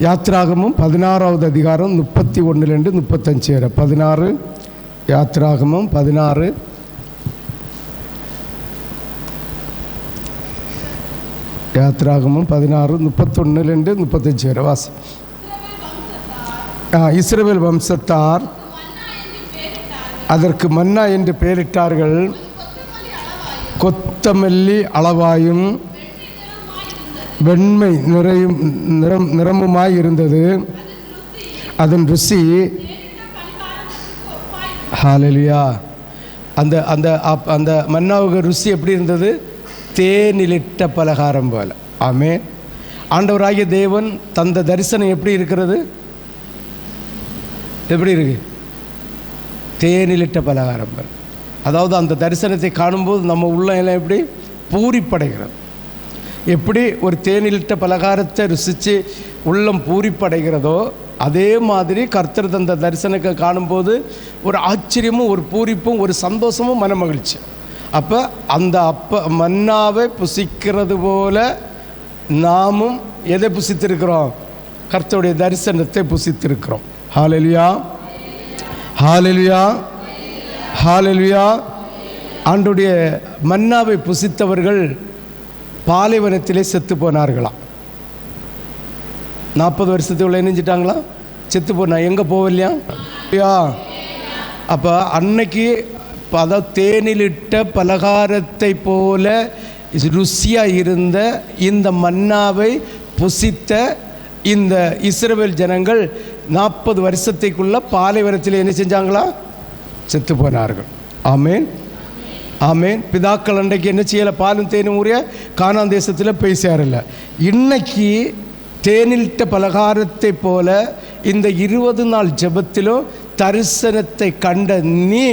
யாத்ராகமும் பதினாறாவது அதிகாரம் முப்பத்தி ஒன்றுலேருந்து முப்பத்தஞ்சு வரை. பதினாறு யாத்ராகமும் பதினாறு. யாத்ராகமும் பதினாறு முப்பத்தொன்னுலேருந்து முப்பத்தஞ்சு வரை. வாசி. இஸ்ரேல் வம்சத்தார் அதற்கு மன்னா என்று பெயரிட்டார்கள். கொத்தமல்லி அளவாயும் வெண்மை நிறையும் நிறம் நிறமுமாய் இருந்தது அதன் ருசி ஹாலலியா அந்த அந்த அப்- அந்த மன்னாவுக்கு ருசி எப்படி இருந்தது? தேனிலிட்ட பலகாரம் போல. ஆமே ஆண்டவராகிய தேவன் தந்த தரிசனம் எப்படி இருக்கிறது? எப்படி இருக்கு? தேனிலிட்ட பலகாரம் போல. அதாவது அந்த தரிசனத்தை காணும்போது நம்ம உள்ள எல்லாம் எப்படி? பூரிப்படைகிறது. எப்படி ஒரு தேனிலிட்ட பலகாரத்தை ருசித்து உள்ளம் பூரிப்படைகிறதோ அதே மாதிரி கர்த்தர் தந்த தரிசனத்தை காணும்போது ஒரு ஆச்சரியமும் ஒரு பூரிப்பும் ஒரு சந்தோஷமும் மனமகிழ்ச்சி. அப்போ அந்த அப்ப மன்னாவை புசிக்கிறது போல நாமும் எதை புசித்திருக்கிறோம்? கர்த்தருடைய தரிசனத்தை புசித்திருக்கிறோம். ஹாலெலியா ஹாலெலியா ஹாலெலியா ஆண்டுடைய மன்னாவை புசித்தவர்கள் பாலைவனத்திலே செத்து போனார்களாம் நாற்பது வருஷத்துக்குள்ள இணைஞ்சிட்டாங்களா? செத்து போனா எங்கே போகலையா அப்படியா அப்போ அன்னைக்கு பத தேனிலிட்ட பலகாரத்தை போல ருசியாக இருந்த இந்த மன்னாவை புசித்த இந்த இஸ்ரவேல் ஜனங்கள் நாற்பது வருஷத்துக்குள்ள பாலைவனத்தில் என்ன செஞ்சாங்களா? செத்து போனார்கள் ஆமேன். ஆமேன். பிதாக்கள் அன்றைக்கு என்ன செய்யலை? பாலும் தேனும் உரிய காணாம் தேசத்தில் போய் சேரல. இன்னைக்கு தேனில்ட்ட பலகாரத்தை போல இந்த இருபது நாள் ஜபத்திலும் தரிசனத்தை கண்ட நீ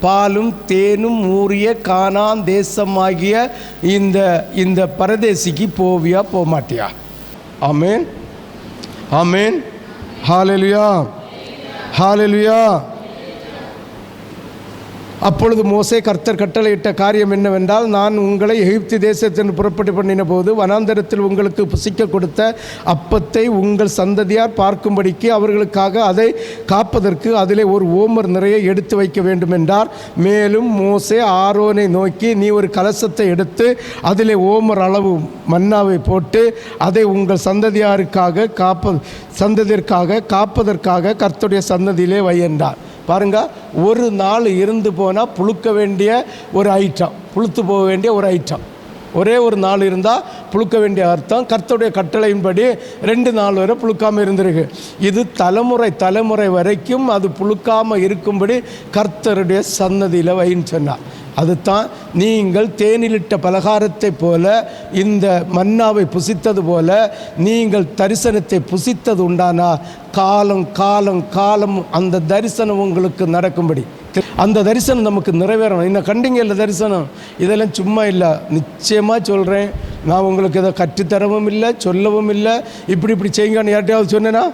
பாலும் தேனும் ஊறிய காணாம் தேசமாகிய இந்த இந்த பரதேசிக்கு போவியா போக மாட்டியா ஆமேன். ஆமேன். ஹாலெலுயா ஹாலெலுயா அப்பொழுது மோசே கர்த்தர் கட்டளையிட்ட காரியம் என்னவென்றால் நான் உங்களை எகிப்து தேசத்தின் புறப்பட்டு பண்ணின போது வனாந்தரத்தில் உங்களுக்கு புசிக்க கொடுத்த அப்பத்தை உங்கள் சந்ததியார் பார்க்கும்படிக்கு அவர்களுக்காக அதை காப்பதற்கு அதிலே ஒரு ஓமர் நிறைய எடுத்து வைக்க வேண்டும் என்றார். மேலும் மோசே ஆரோனை நோக்கி நீ ஒரு கலசத்தை எடுத்து அதிலே ஓமர் அளவு மன்னாவை போட்டு அதை உங்கள் சந்ததியாருக்காக காப்ப சந்ததியிற்காக காப்பதற்காக கர்த்தருடைய சந்ததியிலே வை என்றார். பாருங்க ஒரு நாள் இருந்து போனால் புழுக்க வேண்டிய ஒரு ஐட்டம் புழுத்து போக வேண்டிய ஒரு ஐட்டம் ஒரே ஒரு நாள் இருந்தால் புழுக்க வேண்டிய அர்த்தம். கர்த்தருடைய கட்டளையின்படி ரெண்டு நாள் வரை புழுக்காமல் இருந்திருக்கு. இது தலைமுறை தலைமுறை வரைக்கும் அது புழுக்காமல் இருக்கும்படி கர்த்தருடைய சன்னதியில் வைன்னு சொன்னார். அதுதான் நீங்கள் தேனிலிட்ட பலகாரத்தை போல இந்த மன்னாவை புசித்தது போல நீங்கள் தரிசனத்தை புசித்தது உண்டானா? காலம் காலம் காலம் அந்த தரிசனம் உங்களுக்கு நடக்கும்படி. அந்த தரிசனம் நமக்கு நிறைவேறணும். இன்னும் கண்டிங்க இல்லை தரிசனம்? இதெல்லாம் சும்மா இல்லை. நிச்சயமாக சொல்கிறேன் நான் உங்களுக்கு இதை கற்றுத்தரவும் இல்லை சொல்லவும் இல்லை. இப்படி இப்படி செய்யுங்கன்னு யார்ட்டையாவது சொன்னேனா?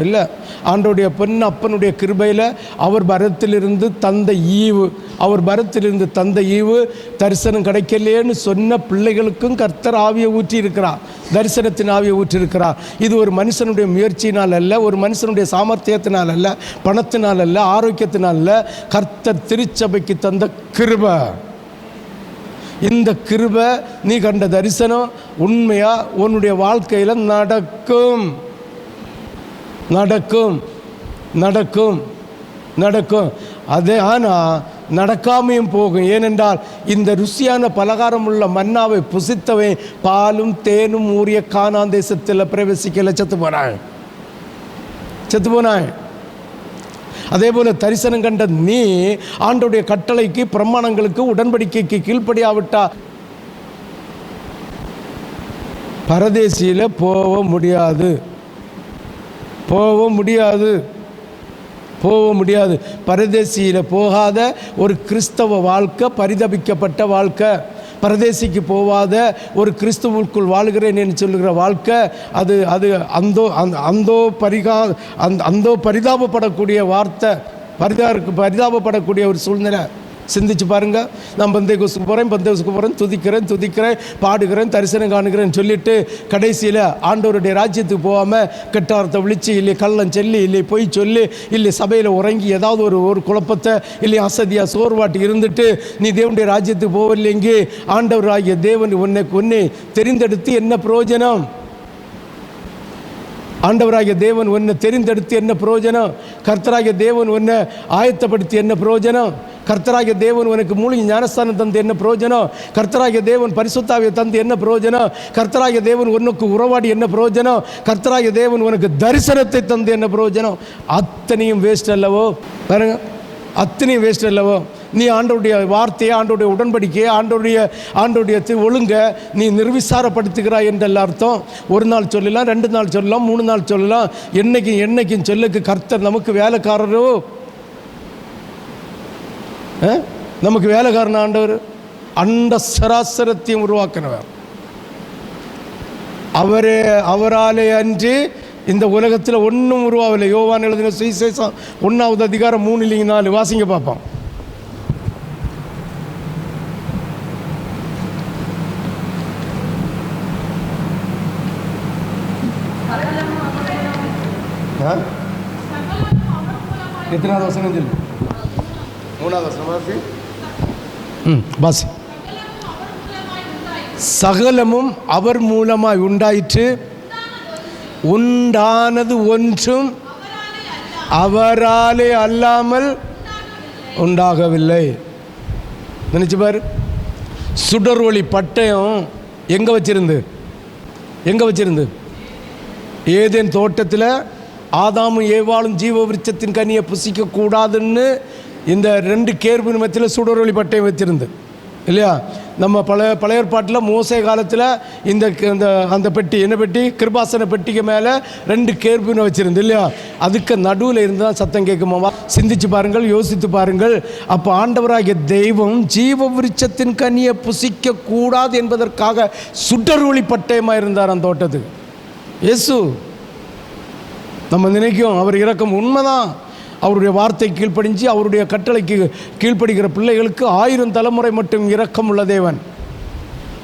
இல்லை. ஆண்டோடைய பொன் அப்பனுடைய கிருபையில் அவர் பரத்திலிருந்து தந்த ஈவு அவர் பரத்திலிருந்து தந்த ஈவு தரிசனம் கிடைக்கலையேன்னு சொன்ன பிள்ளைகளுக்கும் கர்த்தர் ஆவியை ஊற்றியிருக்கிறார். தரிசனத்தின் ஆவியை ஊற்றிருக்கிறார் இது ஒரு மனுஷனுடைய முயற்சியினால் அல்ல ஒரு மனுஷனுடைய சாமர்த்தியத்தினால் அல்ல பணத்தினால் அல்ல ஆரோக்கியத்தினால் அல்ல. கர்த்தர் திருச்சபைக்கு தந்த கிருபை. இந்த கிருபை நீ கண்ட தரிசனம் உண்மையாக உன்னுடைய வாழ்க்கையில் நடக்கும். நடக்கும். நடக்கும். நடக்கும். அதே ஆனால் நடக்காமையும் போகும். ஏனென்றால் இந்த ருசியான பலகாரம் உள்ள மன்னாவை புசித்தவன் பாலும் தேனும் ஊறிய கானான் தேசத்தில் பிரவேசிக்கல செத்து போனான். செத்து போனான். அதே போல தரிசனம் கண்ட நீ ஆண்டோடைய கட்டளைக்கு பிரமாணங்களுக்கு உடன்படிக்கைக்கு கீழ்ப்படியாவிட்டா. பரதேசியில் போக முடியாது. போக முடியாது. போக முடியாது. பரதேசியில் போகாத ஒரு கிறிஸ்தவ வாழ்க்கை பரிதபிக்கப்பட்ட வாழ்க்கை. பரதேசிக்கு போகாத ஒரு கிறிஸ்துவுக்குள் வாழ்கிறேன் என்று சொல்லுகிற வாழ்க்கை அது அது அந்தோ அந்த அந்தோ பரிகா அந்த அந்தோ பரிதாபப்படக்கூடிய வார்த்தை பரிதா பரிதாபப்படக்கூடிய ஒரு சூழ்நிலை. சிந்திச்சு பாருங்க. நான் பந்தேகூசுக்கு போகிறேன் பந்தேகூசுக்கு போகிறேன் துதிக்கிறேன் துதிக்கிறேன் பாடுகிறேன் தரிசனம் காணுகிறேன் சொல்லிட்டு கடைசியில் ஆண்டவருடைய ராஜ்யத்துக்கு போகாமல் கெட்டாரத்தை விழிச்சு இல்லை கள்ளம் சொல்லி இல்லை பொய் சொல்லி இல்லை சபையில் உறங்கி ஏதாவது ஒரு ஒரு குழப்பத்தை இல்லை அசதியாக சோர்வாட்டி இருந்துட்டு நீ தேவனுடைய ராஜ்யத்துக்கு போவில்லைங்க ஆண்டவர் ஆகிய தேவன் உன்னை உன்னை தெரிந்தெடுத்து என்ன பிரயோஜனம்? ஆண்டவராகிய தேவன் உன்னை தெரிந்தெடுத்து என்ன பிரயோஜனம்? கர்த்தராகிய தேவன் உன்னை ஆயத்தப்படுத்தி என்ன பிரயோஜனம்? கர்த்தராகிய தேவன் உனக்கு மூலிகை ஞானஸ்தானம் தந்து என்ன பிரயோஜனம்? கர்த்தராகிய தேவன் பரிசுத்தாவை தந்து என்ன பிரயோஜனம்? கர்த்தராகிய தேவன் உனக்கு உறவாடி என்ன பிரயோஜனம்? கர்த்தராகிய தேவன் உனக்கு தரிசனத்தை தந்து என்ன பிரயோஜனம்? அத்தனையும் வேஸ்ட் அல்லவோ? பாருங்க. அத்தனையும் வேஸ்ட் அல்லவோ? நீ ஆண்டோடைய வார்த்தையை ஆண்டோடைய உடன்படிக்கையை ஆண்டோடைய ஆண்டோடைய ஒழுங்க நீ நிர்விசாரப்படுத்துகிறாய் என்றெல்லாம் அர்த்தம். ஒரு நாள் சொல்லலாம் ரெண்டு நாள் சொல்லலாம் மூணு நாள் சொல்லலாம். என்னைக்கும் என்னைக்கும் சொல்லுக்கு கர்த்தர் நமக்கு வேலைக்காரரோ? ஆ? நமக்கு வேலைக்காரன் ஆண்டவர் அண்ட சராசரத்தையும் உருவாக்கினவர் அவரே அவராலே அன்று இந்த உலகத்தில் ஒன்றும் உருவாகலை யோவான் எழுதின சுவிசேஷம் ஒன்றாவது அதிகாரம் மூணு இல்லைங்க நாலு வாசிங்க பார்ப்போம் ஆ? எத்தனாவது வசனம் சொல்லு வாசி. சகலமும் அவர் மூலமாய் உண்டாயிற்று. உண்டானது ஒன்றும் அவராலே அல்லாமல் உண்டாகவில்லை. நினைச்சு பாரு. சுடர் ஒளி பட்டயம் எங்கே வச்சிருந்து? எங்கே வச்சிருந்து? ஏதேன் தோட்டத்தில் ஆதாமும் ஏவாளும் ஜீவ விருட்சத்தின் கனியை புசிக்க கூடாதுன்னு இந்த ரெண்டு கேர்பு நிமத்தில் சுடரொளி பட்டயம் வச்சிருந்து இல்லையா? நம்ம பழைய பழைய ஏற்பாட்டில் மோசை காலத்தில் இந்த க- இந்த அந்த பெட்டி என்ன பெட்டி? கிருபாசன பெட்டிக்கு மேலே ரெண்டு கேர்புன்னு வச்சுருந்து இல்லையா? அதுக்கு நடுவில் இருந்து தான் சத்தம் கேட்குமாவா சிந்திச்சு பாருங்கள் யோசித்து பாருங்கள். அப்போ ஆண்டவராகிய தெய்வம் ஜீவ விருட்சத்தின் கனியை புசிக்க கூடாது என்பதற்காக சுடரொளி பட்டயமாக இருந்தார் அந்த தோட்டத்துக்கு. இயேசு நம்ம நினைக்கும் அவர் இறக்கம் உண்மைதான். அவருடைய வார்த்தை கீழ்ப்படிஞ்சு அவருடைய கட்டளைக்கு கீழ்ப்படுகிற பிள்ளைகளுக்கு ஆயிரம் தலைமுறை மட்டும் இரக்கம் உள்ள தேவன்.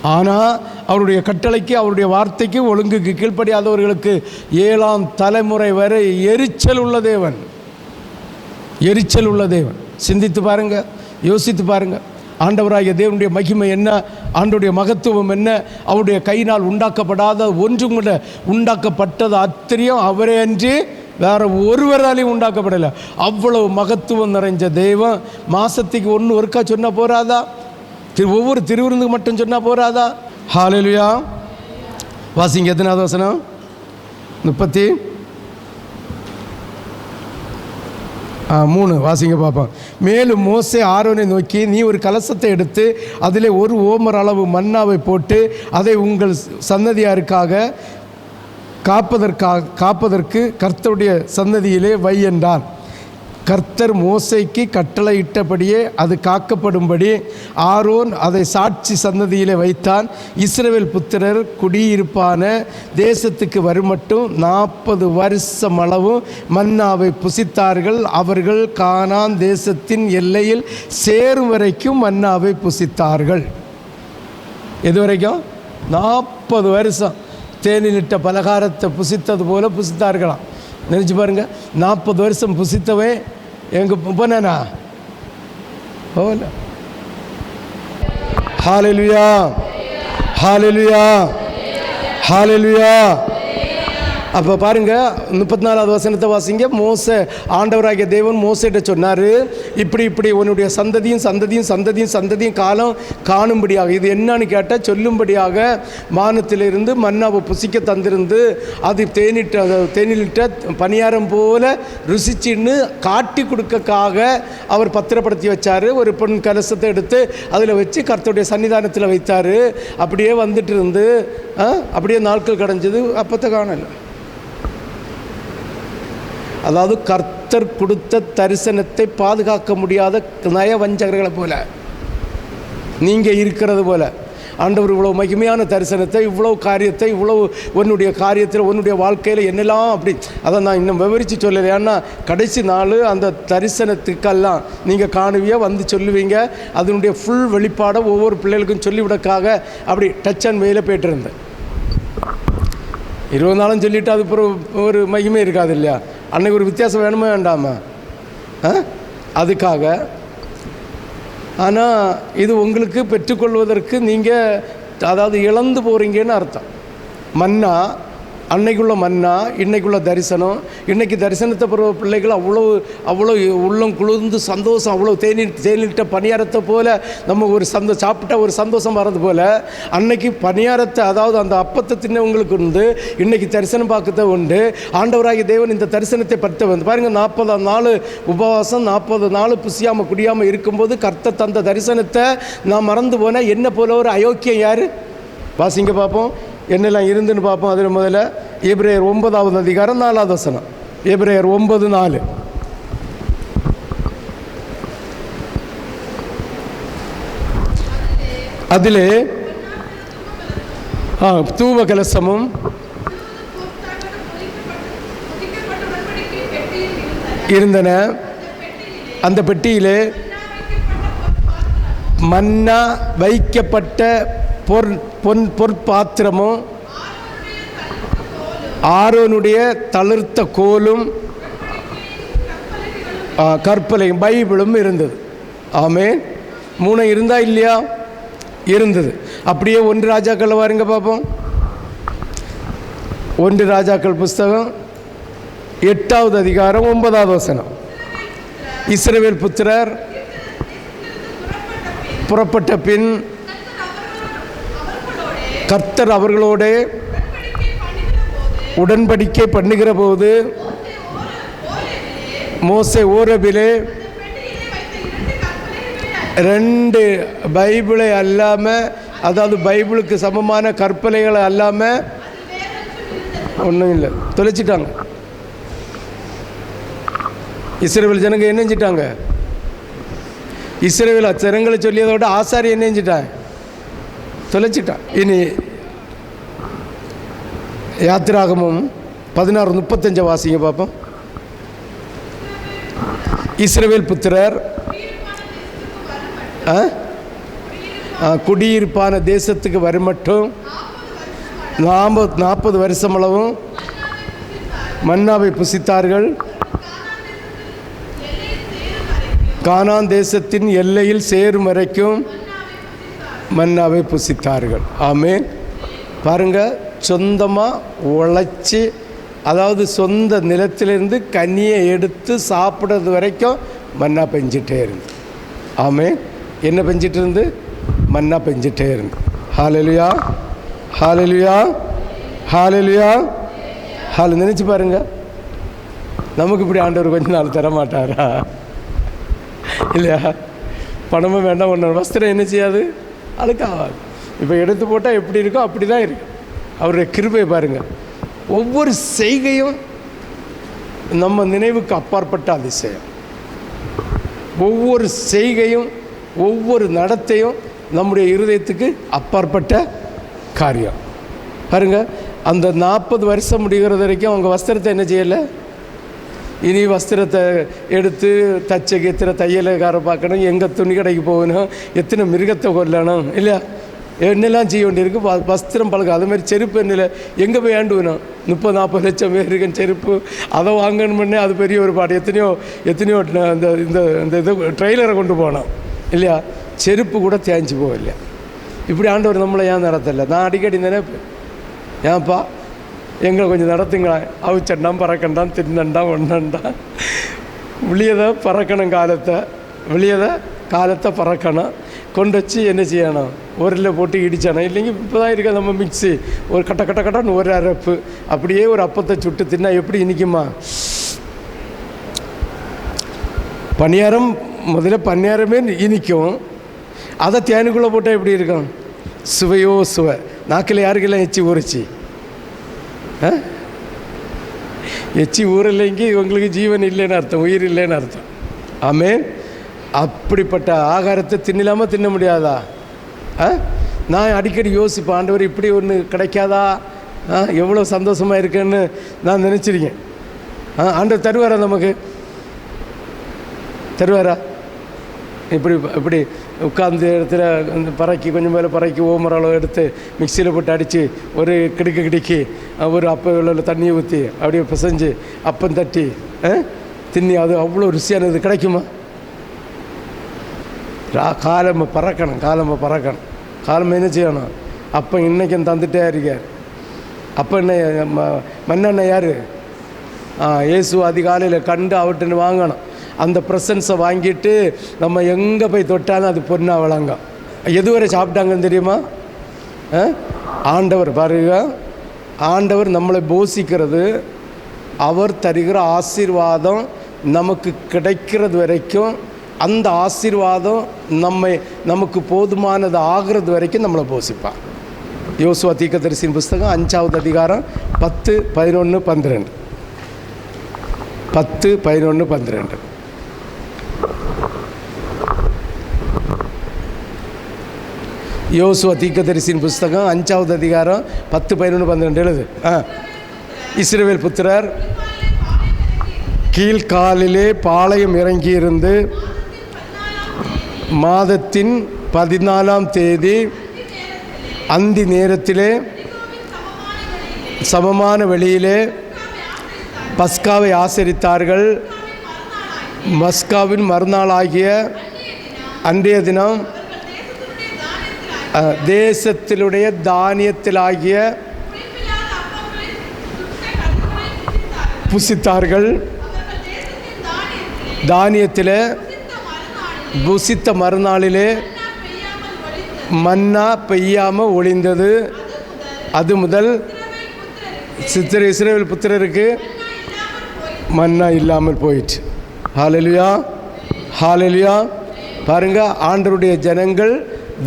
ஆனால் அவருடைய கட்டளைக்கு அவருடைய வார்த்தைக்கு ஒழுங்குக்கு கீழ்ப்படியாதவர்களுக்கு ஏழாம் தலைமுறை வரை எரிச்சல் உள்ள தேவன். எரிச்சல் உள்ள தேவன். சிந்தித்து பாருங்க யோசித்து பாருங்க. ஆண்டவராகிய தேவனுடைய மகிமை என்ன? ஆண்டுடைய மகத்துவம் என்ன? அவருடைய கையினால் உண்டாக்கப்படாத ஒன்றும் கூட உண்டாக்கப்பட்டது அத்திரியம் அவரே அன்று வேற ஒருவராலையும் உண்டாக்கப்படலை. அவ்வளவு மகத்துவம் நிறைஞ்ச தெய்வம். மாசத்துக்கு ஒன்று ஒருக்கா சொன்னா போறாதா? திரு ஒவ்வொரு திருவிருந்துக்கு மட்டும் சொன்னா போறாதா? ஹாலேலுயா வாசிங்க எத்தனாவது வசனம்? முப்பத்தி. ஆ, மூணு. வாசிங்க பார்ப்போம் மேலும் மோசே ஆரோனை நோக்கி நீ ஒரு கலசத்தை எடுத்து அதிலே ஒரு ஓமர் அளவு மன்னாவை போட்டு அதை உங்கள் சன்னதியாருக்காக காப்பதற்காக காப்பதற்கு கர்த்தருடைய சந்ததியிலே வை என்றான் கர்த்தர் மோசைக்கு கட்டளையிட்டபடியே அது காக்கப்படும்படி ஆரோன் அதை சாட்சி சந்ததியிலே வைத்தான். இஸ்ரேல் புத்திரர் குடியிருப்பான தேசத்துக்கு வருமட்டும் நாற்பது வருஷம் அளவும் மன்னாவை புசித்தார்கள். அவர்கள் கானான் தேசத்தின் எல்லையில் சேரும் வரைக்கும் மன்னாவை புசித்தார்கள். எது வரைக்கும் நாற்பது வருஷம். தேனிலிட்ட பலகாரத்தை புசித்தது போல புசித்தார்களாம். நினச்சி பாருங்க நாற்பது வருஷம் புசித்தவன் எங்கள் போனேனா? போகல. ஹாலெலுயா. ஹாலெலுயா. ஹாலெலுயா. அப்போ பாருங்க முப்பத்தி நாலாவது வசனத்தை வாசிங்க. மோச ஆண்டவராகிய தேவன் மோசிட்ட சொன்னார் இப்படி இப்படி உன்னுடைய சந்ததியும் சந்ததியும் சந்ததியும் சந்ததியும் காலம் காணும்படியாக இது என்னன்னு கேட்டால் சொல்லும்படியாக வானத்திலிருந்து மன்னாவை புசிக்க தந்திருந்து அது தேனிட்ட தேனிலிட்ட பணியாரம் போல ருசிச்சின்னு காட்டி கொடுக்கக்காக அவர் பத்திரப்படுத்தி வச்சார். ஒரு பொன் கலசத்தை எடுத்து அதில் வச்சு கர்த்தருடைய சன்னிதானத்தில் வைத்தார். அப்படியே வந்துட்டு இருந்து அப்படியே நாட்கள் கடைஞ்சது அப்போத்த காணலை. அதாவது கர்த்தர் கொடுத்த தரிசனத்தை பாதுகாக்க முடியாத நயவஞ்சகர்களை போல. நீங்கள் இருக்கிறது போல. ஆண்டவர் இவ்வளோ மகிமையான தரிசனத்தை இவ்வளோ காரியத்தை இவ்வளோ உன்னுடைய காரியத்தில் உன்னுடைய வாழ்க்கையில் என்னெல்லாம் அப்படி அதை நான் இன்னும் விவரித்து சொல்லலை. ஏன்னா கடைசி நாள் அந்த தரிசனத்துக்கெல்லாம் நீங்கள் காணுவீங்க வந்து சொல்லுவீங்க. அதனுடைய ஃபுல் வெளிப்பாடை ஒவ்வொரு பிள்ளைகளுக்கும் சொல்லிவிடக்காக அப்படி டச் அண்ட் மேலே போயிட்டு இருந்தேன் இருபது நாளும் சொல்லிவிட்டு அது ஒரு மகிமை இருக்காது இல்லையா? அன்னைக்கு ஒரு வித்தியாசம் வேணுமா வேண்டாமா? ஆ? அதுக்காக. ஆனால் இது உங்களுக்கு பெற்றுக்கொள்வதற்கு நீங்கள் அதாவது இழந்து போகிறீங்கன்னு அர்த்தம். மன்னா அன்னைக்குள்ள மன்னா இன்னைக்குள்ள தரிசனம். இன்னைக்கு தரிசனத்தை பெறுவ பிள்ளைகள் அவ்வளோ அவ்வளோ உள்ளம் குளிர்ந்து சந்தோஷம் அவ்வளோ தேநீர் தேநீர்ட்ட பணியாரத்தை போல நம்ம ஒரு சந்தோ சாப்பிட்ட ஒரு சந்தோஷம் வர்றது போல் அன்னைக்கு பணியாரத்தை அதாவது அந்த அப்பத்தை தின்னவங்களுக்கு வந்து இன்னைக்கு தரிசனம் பார்க்கத்த உண்டு. ஆண்டவராகிய தேவன் இந்த தரிசனத்தை பற்ற வந்து பாருங்கள் நாற்பதாம் நாள் உபவாசம் நாற்பது நாள் புசியாமல் குடியாமல் இருக்கும்போது கர்த்த தந்த தரிசனத்தை நான் மறந்து போனேன். என்ன போல ஒரு அயோக்கியம் யார்? வாசிங்க பார்ப்போம். என்னெல்லாம் இருந்துன்னு பார்ப்போம். அதில் முதல்ல ஏப்ரேயர் ஒன்பதாவது அதிகாரம் நாலாவது வசனம். ஏப்ரேயர் ஒன்பது நாலு. அதிலே தூவ கலசமும் இருந்தன. அந்த பெட்டியிலே மன்னா வைக்கப்பட்ட பொற் பொன் பொற்பாத்திரமும் ஆரோனுடைய தளிர்த்த கோலும் ஆ, கற்பலையும் பைபிளும் இருந்தது. ஆமே மூணு இருந்தா இல்லையா? இருந்தது. அப்படியே ஒன்று ராஜாக்கள் வாருங்க பார்ப்போம் ஒன்று ராஜாக்கள் புஸ்தகம். எட்டாவது அதிகாரம் ஒன்பதாவது வசனம். இஸ்ரவேல் புத்திரர் புறப்பட்ட பின் கர்த்தர் அவர்களோட உடன்படிக்கை பண்ணுகிற போது மோசை ஓரபிலே ரெண்டு பைபிளை அல்லாமல் அதாவது பைபிளுக்கு சமமான கற்பனைகளை அல்லாமல் ஒன்றும் இல்லை. தொலைச்சிட்டாங்க. இஸ்ரேல் ஜனங்க என்ன செஞ்சிட்டாங்க இஸ்ரேல் ஜனங்களை சொல்லியதை விட ஆசாரி என்ன செஞ்சிட்டான் தொலைச்சிட்டான். இனி யாத்திராகமும் பதினாறு முப்பத்தஞ்சை வாசிங்க பார்ப்போம். இஸ்ரவேல் புத்திரர் ஆ? குடியிருப்பான தேசத்துக்கு வருமட்டும். நாற்பது நாற்பது வருஷமளவும் மன்னாவை புசித்தார்கள். கானான் தேசத்தின் எல்லையில் சேரும் வரைக்கும் மன்னாவை புசித்தார்கள். ஆமேன். பாருங்க சொந்தமாக உழைச்சி அதாவது சொந்த நிலத்திலிருந்து கனியை எடுத்து சாப்பிட்றது வரைக்கும் மன்னா பெஞ்சிட்டே இருந்து. ஆமே என்ன பெஞ்சிட்டு இருந்து? மன்னா பெஞ்சிட்டே இருந்து. ஹாலலுயா ஹாலலுயா ஹாலலுயா ஹால் நினச்சி பாருங்க. நமக்கு இப்படி ஆண்டவர் கொஞ்ச நாள் தர மாட்டாரா இல்லையா? பணமும் வேண்டாம் ஒன்று வஸ்திரம் என்ன செய்யாது? அழுக்காகாது. இப்போ எடுத்து போட்டால் எப்படி இருக்கோ அப்படி தான் இருக்குது அவருடைய கிருபை பாருங்க. ஒவ்வொரு செய்கையும் நம்ம நினைவுக்கு அப்பாற்பட்ட அதிசயம். ஒவ்வொரு செய்கையும் ஒவ்வொரு நடத்தையும் நம்முடைய இருதயத்துக்கு அப்பாற்பட்ட காரியம். பாருங்க அந்த நாற்பது வருஷம் முடிகிறது வரைக்கும் அவங்க வஸ்திரத்தை என்ன செய்யலை? இனி வஸ்திரத்தை எடுத்து தச்சைக்கு எத்தனை தையலுக்கார பார்க்கணும் எங்கே துணி கடைக்கு போகணும் எத்தனை மிருகத்தை கொல்லணும் இல்லையா? என்னெல்லாம் செய்ய வேண்டியிருக்கு வஸ்திரம் பழக்கம். அது மாதிரி செருப்பு என்னில் எங்கே போய் ஆண்டுவினோம் முப்பது நாற்பது லட்சம் பேர் பேருக்கு செருப்பு. அதை வாங்கணும்னே அது பெரிய ஒரு பாட்டு. எத்தனையோ எத்தனையோ இந்த இந்த இந்த இது ட்ரெய்லரை கொண்டு போனோம். இல்லையா? செருப்பு கூட தேஞ்சு போகல. இப்படி ஆண்டவர் நம்மளை ஏன் நடத்தலை? நான் அடிக்கடி நினைப்பேன் ஏன்ப்பா எங்களை கொஞ்சம் நடத்துங்களேன். அவிச்சண்டாம் பறக்கண்டாம் தின்னண்டாம் ஒன்னண்டாம் வெளியதை பறக்கணும் காலத்தை. வெளியதை காலத்தை பறக்கணும். கொண்டு வச்சு என்ன செய்யணும்? உரில் போட்டு இடிச்சணும் இல்லைங்க இப்போ தான் இருக்கா நம்ம மிக்ஸி ஒரு கட்ட கட்ட கட்டன்னு ஒரு அரப்பு. அப்படியே ஒரு அப்பத்தை சுட்டு தின்னா எப்படி இனிக்குமா? பணியாரம் முதல்ல பணியாரமே இனிக்கும். அதை தேனுக்குள்ளே போட்டால் எப்படி இருக்கும்? சுவையோ சுவை. நாக்கில் யாருக்கெல்லாம் எச்சி ஊறிச்சு? ஆ? எச்சி ஊறலைங்கி உங்களுக்கு ஜீவன் இல்லைன்னு அர்த்தம் உயிர் இல்லைன்னு அர்த்தம். ஆமே அப்படிப்பட்ட ஆகாரத்தை தின்னலாமா தின்ன முடியாதா? நான் அடிக்கடி யோசிப்பேன் ஆண்டவர் இப்படி ஒன்று கிடைக்காதா? ஆ எவ்வளோ சந்தோஷமாக இருக்குன்னு நான் நினச்சிருக்கேன். ஆ ஆண்டவர் தருவாரா நமக்கு? தருவாரா? இப்படி இப்படி உட்கார்ந்த இடத்துல பறக்கி கொஞ்சம் மேலே பறக்கி ஓமர அளவு எடுத்து மிக்சியில் போட்டு அடித்து ஒரு கிடுக்கு கிடுக்கி ஒரு அப்போ உள்ள தண்ணியை ஊற்றி அப்படியே பிசைஞ்சு அப்பம் தட்டி தின்னி அது அவ்வளோ ருசியானது. கிடைக்குமா? ரா பறக்கணும் காலம்ப பறக்கணும். காலம் என்ன செய்யணும்? அப்போ இன்றைக்கும் தந்துட்டே இருக்கார். அப்போ என்ன ம- யார்? ஆ இயேசு அதிகாலையில் கண்டு அவட்டுன்னு வாங்கணும். அந்த ப்ரெசன்ஸை வாங்கிட்டு நம்ம எங்கே போய் தொட்டாலும் அது பொண்ணாக வழங்கும். எதுவரை சாப்பிட்டாங்கன்னு தெரியுமா? ஆ? ஆண்டவர் பாருங்க. ஆண்டவர் நம்மளை போஷிக்கிறது. அவர் தருகிற ஆசீர்வாதம் நமக்கு கிடைக்கிறது வரைக்கும் அந்த ஆசீர்வாதம் நம்மை நமக்கு போதுமானது ஆகிறது வரைக்கும் நம்மளை போசிப்பான் யோசுவா தீக்கதரிசியின் புஸ்தகம் அஞ்சாவது அதிகாரம் பத்து பதினொன்று பன்னிரெண்டு. பத்து பதினொன்று பன்னிரெண்டு. யோசுவா தீக்கதரிசியின் புஸ்தகம் அஞ்சாவது அதிகாரம் பத்து பதினொன்று பன்னிரெண்டு. எழுது. ஆ. இஸ்ரவேல் புத்திரர் கீழ்காலிலே பாளையம் இறங்கியிருந்து மாதத்தின் பதினாலாம் தேதி அந்தி நேரத்திலே சமமான வெளியிலே பஸ்காவை ஆசரித்தார்கள். மஸ்காவின் மறுநாளாகிய அன்றைய தினம் அஹ், தேசத்திலுடைய தானியத்திலாகிய புசித்தார்கள். தானியத்தில் புசித்த மறுநாளிலே மன்னா பெய்யாமல் ஒளிந்தது. அது முதல் சித்திர இஸ்ரேல் புத்திரருக்கு மன்னா இல்லாமல் போயிடுச்சு ஹாலலியா ஹாலலியா பாருங்க ஆண்டருடைய ஜனங்கள்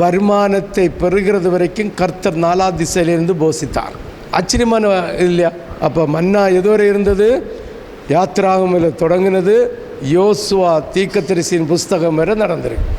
வருமானத்தை பெறுகிறது வரைக்கும் கர்த்தர் நாலா திசையிலிருந்து போசித்தார். ஆச்சரியமான இல்லையா? அப்போ மன்னா எதுவரை இருந்தது? யாத்திராகமில் தொடங்கினது. யோசுவா தீக்கத்தரிசியின் புஸ்தகம் வரை நடந்திருக்கு.